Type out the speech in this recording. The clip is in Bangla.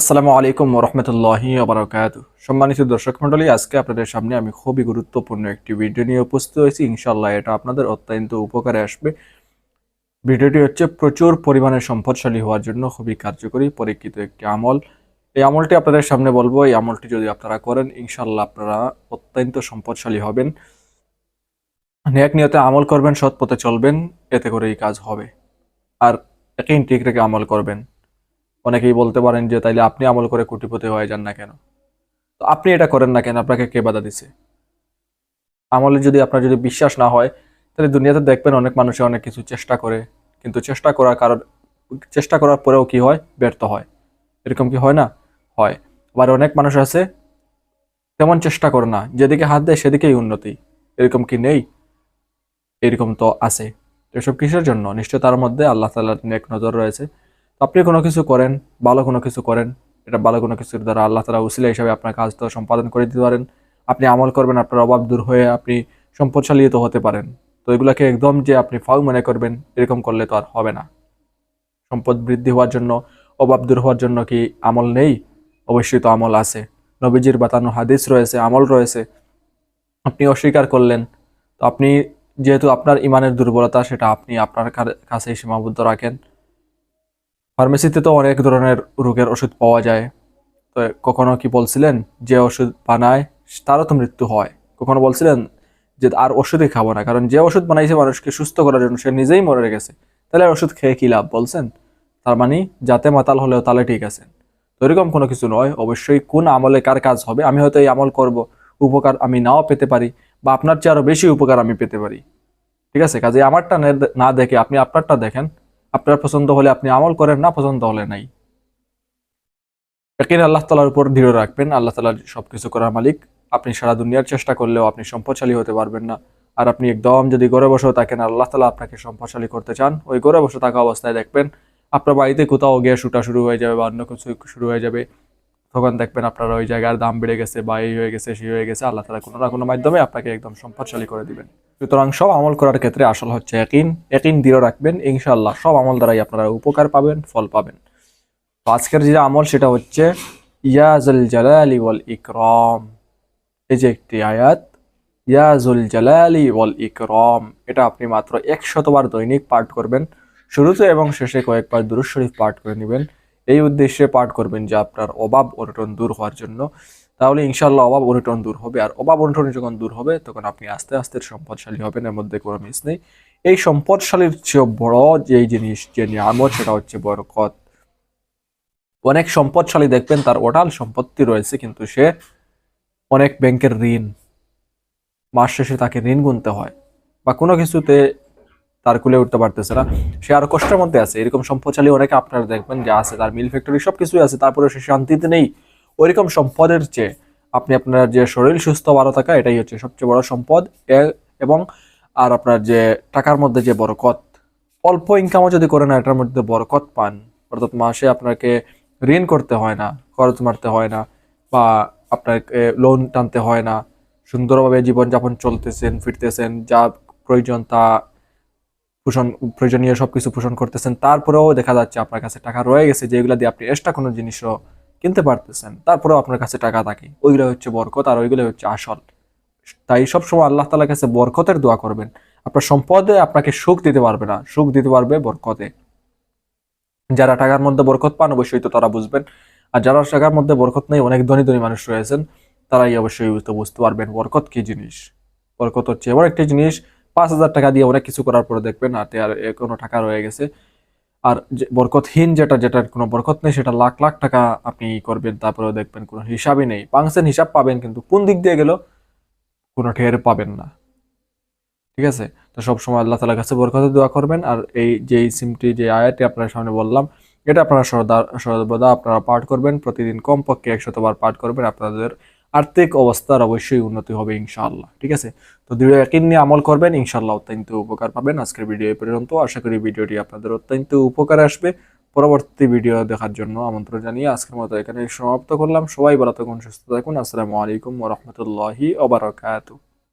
আসসালামু আলাইকুম রহমতুল্লাহি আবরকাত সম্মানিত দর্শক মণ্ডলী, আজকে আপনাদের সামনে আমি খুবই গুরুত্বপূর্ণ একটি ভিডিও নিয়ে উপস্থিত হয়েছি। ইনশাল্লাহ এটা আপনাদের অত্যন্ত উপকারে আসবে। ভিডিওটি হচ্ছে প্রচুর পরিমাণে সম্পদশালী হওয়ার জন্য খুবই কার্যকরী, পরীক্ষিত একটি আমল। এই আমলটি আপনাদের সামনে বলব, এই আমলটি যদি আপনারা করেন ইনশাল্লাহ আপনারা অত্যন্ত সম্পদশালী হবেন। নেক নিয়তে আমল করবেন সৎ পথে চলবেন, এতে করে এই কাজ হবে। আর একই ঠিক আমল করবেন। অনেকেই বলতে পারেন যে, তাইলে আপনি আমল করে কোটিপতি হয়ে যান না কেন? তো আপনি এটা করেন না কেন? আপনাকে কে বাধা দিছে? আমলে যদি আপনার যদি বিশ্বাস না হয়, তাহলে দুনিয়াতে দেখবেন অনেক মানুষে অনেক কিছু চেষ্টা করে। কিন্তু চেষ্টা করার কারণ, চেষ্টা করার পরেও কি হয়? ব্যর্থ হয়। এরকম কি হয় না? হয়। আবার অনেক মানুষ আছে, তেমন চেষ্টা করে না। যেদিকে হাত দেয় সেদিকেই উন্নতি। এরকম কি নেই? এরকম তো আছে। এসব কিসের জন্য? নিশ্চয় তার মধ্যে আল্লাহ তালার নেক নজর রয়েছে। আপনি কোনো কিছু করেন, ভালো কোনো কিছু করেন, এটা ভালো কোনো কিছুর দ্বারা আল্লাহ তালা উসিলা হিসাবে আপনার কাজটা সম্পাদন করে দিতে পারেন। আপনি আমল করবেন, আপনার অভাব দূর হয়ে আপনি সম্পদশালী তো হতে পারেন। তো এগুলাকে একদম যে আপনি ফাউ মনে করবেন, এরকম করলে তো আর হবে না। সম্পদ বৃদ্ধি হওয়ার জন্য, অভাব দূর হওয়ার জন্য কি আমল নেই? অবশ্যই তো আমল আছে। নবীজির বাতানো হাদিস রয়েছে, আমল রয়েছে। আপনি অস্বীকার করলেন, তো আপনি যেহেতু আপনার ইমানের দুর্বলতা, সেটা আপনি আপনার কাছেই সীমাবদ্ধ রাখেন। ফার্মেসিতে তো অনেক ধরনের রোগের ওষুধ পাওয়া যায়। তো কখনো কি বলছিলেন যে ওষুধ বানায়, তারও তো মৃত্যু হয়। কখনো বলছিলেন যে আর ওষুধই খাব না, কারণ যে ওষুধ বানাইছে মানুষকে সুস্থ করার জন্য সে নিজেই মরে গেছে। তাহলে আর ওষুধ খেয়ে কী লাভ বলছেন? তার মানে যাতে মাতাল হলেও তাহলে ঠিক আছে। তো এরকম কোনো কিছু নয়। অবশ্যই কোন আমলে কার কাজ হবে, আমি হয়তো এই আমল করব, উপকার আমি নাও পেতে পারি বা আপনার চেয়ে আরও বেশি উপকার আমি পেতে পারি। ঠিক আছে? কাজে আমারটা না দেখে আপনি আপনারটা দেখেন। আপনার পছন্দ হলে আপনি আমল করেন, না পছন্দ হলে নাই। একদিন আল্লাহ তালার উপর দৃঢ় রাখবেন, আল্লাহ তালার সবকিছু করার মালিক। আপনি সারা দুনিয়ার চেষ্টা করলেও আপনি সম্পদশালী হতে পারবেন না। আর আপনি একদম যদি গড়ে বসেও থাকেন, আল্লাহ তালা আপনাকে সম্পদশালী করতে চান, ওই গড়ে বসে থাকা অবস্থায় দেখবেন, আপনার বাড়িতে কোথাও গিয়ে শুটা শুরু হয়ে যাবে বা অন্য কিছু শুরু হয়ে যাবে, তখন দেখবেন আপনার ওই জায়গার দাম বেড়ে গেছে বা এই হয়ে গেছে, সেই হয়ে গেছে। আল্লাহ তালা কোনো না কোনো মাধ্যমে আপনাকে একদম সম্পদশালী করে দিবেন। সুতরাং সব আমল করার ক্ষেত্রে আসল হচ্ছে একিন একিন দৃঢ় রাখবেন ইনশাল্লাহ সব আমল দ্বারাই আপনারা উপকার পাবেন, ফল পাবেন। তো আজকের যে আমল সেটা হচ্ছে ইয়াজুল জালালি ওয়াল ইকরাম। এই যে একটি আয়াত ইয়াজুল জালালি ওয়াল ইকরাম। এটা আপনি মাত্র একশতবার দৈনিক পাঠ করবেন। শুরুতে এবং শেষে কয়েকবার দুরুদ শরীফ পাঠ করে নেবেন। এই উদ্দেশ্যে পাঠ করবেন যে আপনার অভাব অনটন দূর হওয়ার জন্য। তাহলে ইনশাল্লাহ অভাব অনটন দূর হবে। আর অভাব অনটন যখন দূর হবে, তখন আপনি আস্তে আস্তে সম্পদশালী হবেন, এর মধ্যে কোনো মিস নেই। এই সম্পদশালীর চেয়ে বড় যেই জিনিস, যে নিয়ামত, সেটা হচ্ছে বরকত। অনেক সম্পদশালী দেখবেন, তার ওটাল সম্পত্তি রয়েছে, কিন্তু সে অনেক ব্যাংকের ঋণ, মাস শেষে তাকে ঋণ গুনতে হয় বা কোনো কিছুতে তার কুলে উঠতে পারতেছে না। সে আর কষ্টের মধ্যে আছে। এরকম সম্পদশালী অনেকে আপনারা দেখবেন যে আছে, তার মিল ফ্যাক্টরি সব কিছুই আছে তারপরে সে শান্তিতে নেই। ওইরকম সম্পদের চেয়ে আপনি আপনার যে শরীর সুস্থ, ভালো থাকা, এটাই হচ্ছে সবচেয়ে বড় সম্পদ। এবং আর আপনার যে টাকার মধ্যে যে বরকত, অল্প ইনকামও যদি করেন, এটার মধ্যে বরকত পান। অর্থাৎ মাসে আপনাকে ঋণ করতে হয় না, খরচ মারতে হয় না বা আপনাকে লোন টানতে হয় না। সুন্দরভাবে জীবনযাপন চলতেছেন, ফিরতেছেন, যা প্রয়োজন তা পোষণ, প্রয়োজনীয় সব কিছু পোষণ করতেছেন। তারপরেও দেখা যাচ্ছে আপনার কাছে টাকা রয়ে গেছে, যেগুলো দিয়ে আপনি এক্সট্রা কোনো জিনিসও কিনতে পারতেছেন, তারপরেও আপনার কাছে টাকা থাকে। ওইগুলো হচ্ছে বরকত আর ওইগুলো হচ্ছে আসল। তাই সবসময় আল্লাহ তালার কাছে বরকতের দোয়া করবেন। আপনার সম্পদে আপনাকে সুখ দিতে পারবে না, সুখ দিতে পারবে বরকতে। যারা টাকার মধ্যে বরকত পান, অবশ্যই তো তারা বুঝবেন। আর যারা টাকার মধ্যে বরকত নেই, অনেক ধনী ধনী মানুষ রয়েছেন, তারাই অবশ্যই বুঝতে পারবেন বরকত কি জিনিস। বরকত হচ্ছে এমন একটি জিনিস, পাঁচ হাজার টাকা দিয়ে অনেক কিছু করার পরে দেখবেন হাতে আর কোনো টাকা রয়ে গেছে। আর যে বরকতহীন যেটা, যেটার কোনো বরকত নেই, সেটা লাখ লাখ টাকা আপনি করবেন, তারপরেও দেখবেন কোনো হিসাবই নেই। পাংসেন হিসাব পাবেন, কিন্তু কোন দিক দিয়ে গেল কোনো ঠের পাবেন না। ঠিক আছে? তো সবসময় আল্লাহ তালার কাছে বরকতে দোয়া করবেন। আর এই যে সিমটি, যে আয়াতটি আপনার সামনে বললাম, এটা আপনারা সর্বদা সর্বদা আপনারা পাঠ করবেন। প্রতিদিন কমপক্ষে একশতবার পাঠ করবেন। আপনাদের আর্থিক অবস্থার অবশ্যই উন্নতি হবে ইনশাআল্লাহ, ঠিক আছে? তো দৃঢ় একই নিয়ে আমল করবেন, ইনশাআল্লাহ অত্যন্ত উপকার পাবেন। আজকের ভিডিও এ পর্যন্ত। আশা করি ভিডিওটি আপনাদের অত্যন্ত উপকার আসবে। পরবর্তী ভিডিও দেখার জন্য আমন্ত্রণ জানিয়ে আজকের মতো এখানে সমাপ্ত করলাম। সবাই ভালো থাকুন, সুস্থ থাকুন। আসসালামু আলাইকুম ওরহমতুল্লাহি ওবরাকাতু